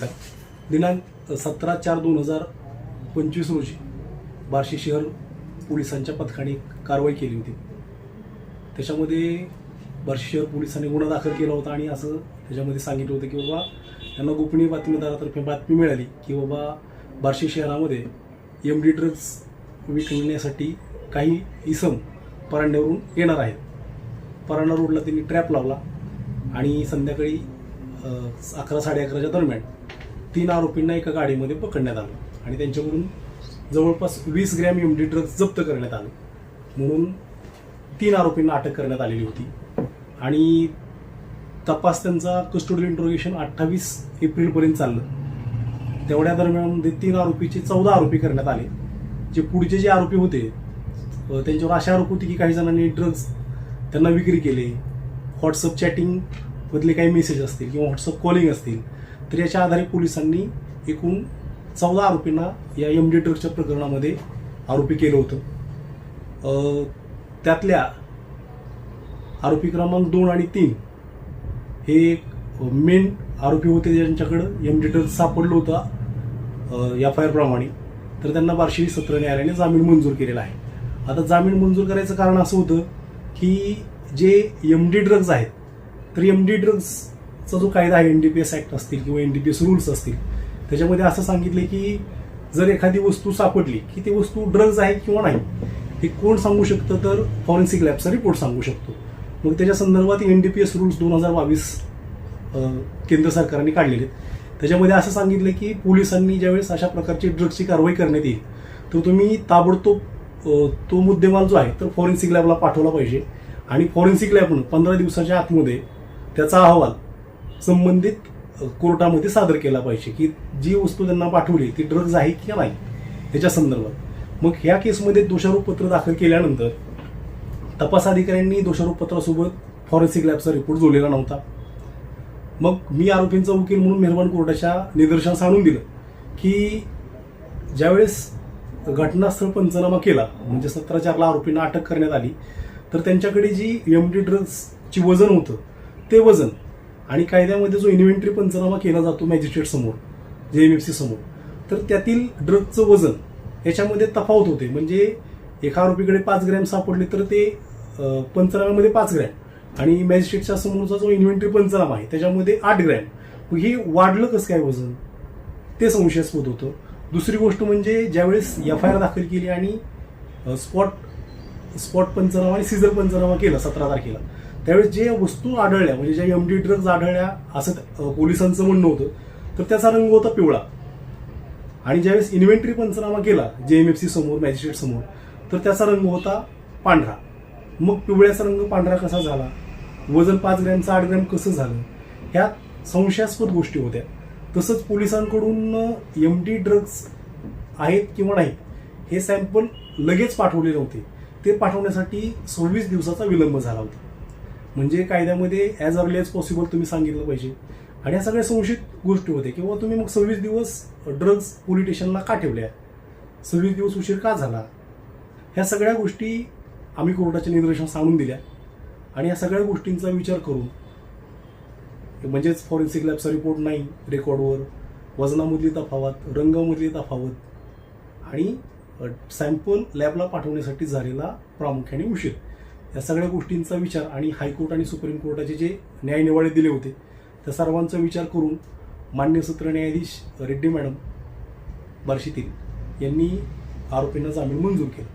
दिनांक सतरा चार दोन हजार पंचवीस रोजी बार्शी शहर पोलिसांच्या पथकाने कारवाई केली होती. त्याच्यामध्ये बार्शी शहर पोलिसांनी गुन्हा दाखल केला होता आणि असं त्याच्यामध्ये सांगितलं होतं की बाबा त्यांना गोपनीय बातमीदारातर्फे बातमी मिळाली की बाबा बार्शी शहरामध्ये एम डी ड्रग्ज विकण्यासाठी काही इसम परांड्यावरून येणार आहेत. परांडा रोडला त्यांनी ट्रॅप लावला आणि संध्याकाळी अकरा साडे अकराच्या दरम्यान तीन आरोपींना एका गाडीमध्ये पकडण्यात आलं आणि त्यांच्याकडून जवळपास वीस ग्रॅम एम डी ड्रग्ज जप्त करण्यात आले. म्हणून तीन आरोपींना अटक करण्यात आलेली होती. आणि तपास त्यांचा कस्टोडियल इंट्रोगेशन अठ्ठावीस एप्रिलपर्यंत चाललं. तेवढ्या दरम्यान तीन आरोपीचे चौदा आरोपी करण्यात आले. जे पुढचे जे आरोपी होते त्यांच्यावर अशा आरोप होते की काही जणांनी ड्रग्ज त्यांना विक्री केले. व्हॉट्सअप चॅटिंगमधले काही मेसेज असतील किंवा व्हॉट्सअप कॉलिंग असतील. तर याच्या आधारे पोलिसांनी एकूण चौदा आरोपींना या एम डी ड्रग्सच्या प्रकरणामध्ये आरोपी केलं होतं. त्यातल्या आरोपी क्रमांक दोन आणि तीन हे मेन आरोपी होते ज्यांच्याकडं एम डी ड्रग्ज सापडलं होतं एफ आय आर प्रमाणे. तर त्यांना बार्शी सत्र न्यायालयाने जामीन मंजूर केलेला आहे. आता जामीन मंजूर करायचं कारण असं होतं की जे एम डी ड्रग्ज आहेत तर एम डी चा जो कायदा आहे N D P S act असतील किंवा N D P S rules असतील त्याच्यामध्ये असं सांगितले की जर एखादी वस्तू सापडली की ती वस्तू ड्रग्ज आहे किंवा नाही हे कोण सांगू शकतं? तर फॉरेन्सिक लॅबचा रिपोर्ट सांगू शकतो. मग त्याच्या संदर्भात N D P S rules दोन हजार बावीस केंद्र सरकारने काढलेले आहेत. त्याच्यामध्ये असं सांगितलं की पोलिसांनी ज्यावेळेस अशा प्रकारची ड्रग्सची कारवाई करण्यात येईल तर तुम्ही ताबडतोब तो मुद्देमाल जो आहे तर फॉरेन्सिक लॅबला पाठवला पाहिजे. आणि फॉरेन्सिक लॅबनं पंधरा दिवसाच्या आतमध्ये त्याचा अहवाल संबंधित कोर्टामध्ये सादर केला पाहिजे की जी वस्तू त्यांना पाठवली ती ड्रग्ज आहे की नाही त्याच्या संदर्भात. मग ह्या केसमध्ये दोषारोपपत्र दाखल केल्यानंतर तपास अधिकाऱ्यांनी दोषारोपपत्रासोबत फॉरेन्सिक लॅबचा रिपोर्ट जोडलेला नव्हता. मग मी आरोपींचा वकील म्हणून मेहरबान कोर्टाच्या निदर्शनास आणून दिलं की ज्यावेळेस घटनास्थळ पंचनामा केला म्हणजे सतरा चारला आरोपींना अटक करण्यात आली तर त्यांच्याकडे जी एम डी ड्रग्सची वजन होतं ते वजन आणि कायद्यामध्ये जो इन्व्हेंटरी पंचनामा केला जातो मॅजिस्ट्रेट समोर जे एम एफ सी समोर तर त्यातील ड्रगचं वजन याच्यामध्ये तफावत होते. म्हणजे एका आरोपीकडे पाच ग्रॅम सापडले तर ते पंचनाम्यामध्ये पाच ग्रॅम आणि मॅजिस्ट्रेटच्या समोरचा जो इन्व्हेंटरी पंचनामा आहे त्याच्यामध्ये आठ ग्रॅम. हे वाढलं कसं काय वजन? ते संशयास्पद होतं. दुसरी गोष्ट म्हणजे ज्यावेळेस एफ आय आर दाखल केली आणि स्पॉट स्पॉट पंचनामा आणि सीझर पंचनामा केला सतरा तारखेला त्यावेळेस जे वस्तू आढळल्या म्हणजे ज्या एम डी ड्रग्ज आढळल्या असं पोलिसांचं म्हणणं होतं तर त्याचा रंग होता पिवळा. आणि ज्यावेळेस इन्व्हेंटरी पंचनामा केला जे एम एफ सी समोर मॅजिस्ट्रेट समोर तर त्याचा रंग होता पांढरा. मग पिवळ्याचा रंग पांढरा कसा झाला? वजन पाच ग्रॅमचं आठ ग्रॅम कसं झालं? ह्या संशयास्पद गोष्टी होत्या. तसंच पोलिसांकडून एम डी ड्रग्ज आहेत किंवा नाही हे सॅम्पल लगेच पाठवले नव्हते. ते पाठवण्यासाठी सव्वीस दिवसाचा विलंब झाला होता. म्हणजे कायद्यामध्ये ॲज अर्ली ॲज पॉसिबल तुम्ही सांगितलं पाहिजे. आणि ह्या सगळ्या संशयित गोष्टी होत्या किंवा तुम्ही मग सव्वीस दिवस ड्रग्ज पोलीस स्टेशनला का ठेवल्या? सव्वीस दिवस उशीर का झाला? ह्या सगळ्या गोष्टी आम्ही कोर्टाच्या निदर्शनास आणून दिल्या. आणि या सगळ्या गोष्टींचा विचार करून म्हणजेच फॉरेन्सिक लॅबचा रिपोर्ट नाही रेकॉर्डवर वजनामधली तफावत रंगामधली तफावत आणि सॅम्पल लॅबला पाठवण्यासाठी झालेला प्रामुख्याने उशीर. या सगळ्या गोष्टींचा विचार आणि हायकोर्ट आणि सुप्रीम कोर्टाचे जे न्यायनिवाडे दिले होते त्या सर्वांचा विचार करून मान्य सत्र न्यायाधीश रेड्डी मॅडम बार्शीतील यांनी आरोपींना जामीन मंजूर केला.